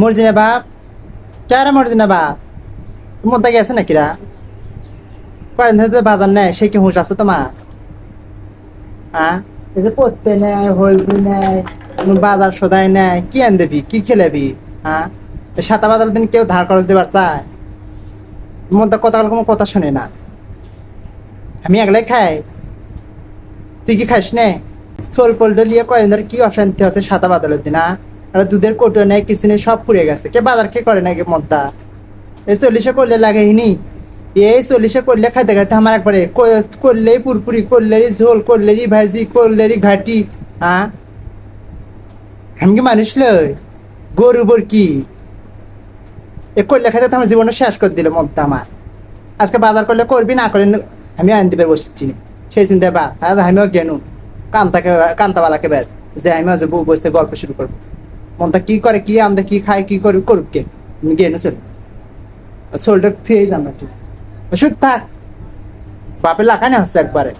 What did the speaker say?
মরজি না বাপ। কেরা মরজি না বাপ মধ্যে গেছে নাকি রা? কয়েকদিন ধরে বাজার নেয় সে কি হুঁশ আছে তোমার? হ্যাঁ এই যে পড়তে নেয় হলদি নেয় বাজার সদাই নেয় কি আন দেবি, কি খেলেবি হ্যাঁ সাতা বাজার দিন কেউ ধার খরচ দেবার চায়। মধ্যে কথা কোনো কথা শুনে না। আমি একলাই খাই। তুই কি খাস নে? সোল পোল্ড লিয়ে কয়েন ধরে কি অশান্তি আছে সাতা বাদলের দিন হ্যাঁ? আর দুধের কোটো নেই কিছু নেই সব পুড়ে গেছে। কে বাজার কে করে নাকি মদ্দা? এই চল্লিশে করলে লাগে হিনি এই চল্লিশে করলে খাইতে খাইতে আমার একবারে করলেই পুরপুরি, করলেরই ঝোল, করলেরই ভাজি, করলেরই ঘাটি হ্যাঁ আমি কি মানুষ লই? গরু বর কি? এ করলে খাইতে তো আমার জীবনটা শেষ করে দিল মদ্দা আমার। আজকে বাজার করলে করবি, না করলে আমি আইন দিবে বসছি সেই চিন্তায় বা আজ আমিও গেনু। কান্তাকে কান্তাওয়ালাকে বেদ। যে আমি আজ বসতে গল্প শুরু করব। মনটা কি করে, কি আনতে কি খায়, কি করি করুক কে? গিয়ে না চল শোল্ডার থুয়েই যান নাকি ওষুধ থাক বাপের লাখানে হচ্ছে একবারে।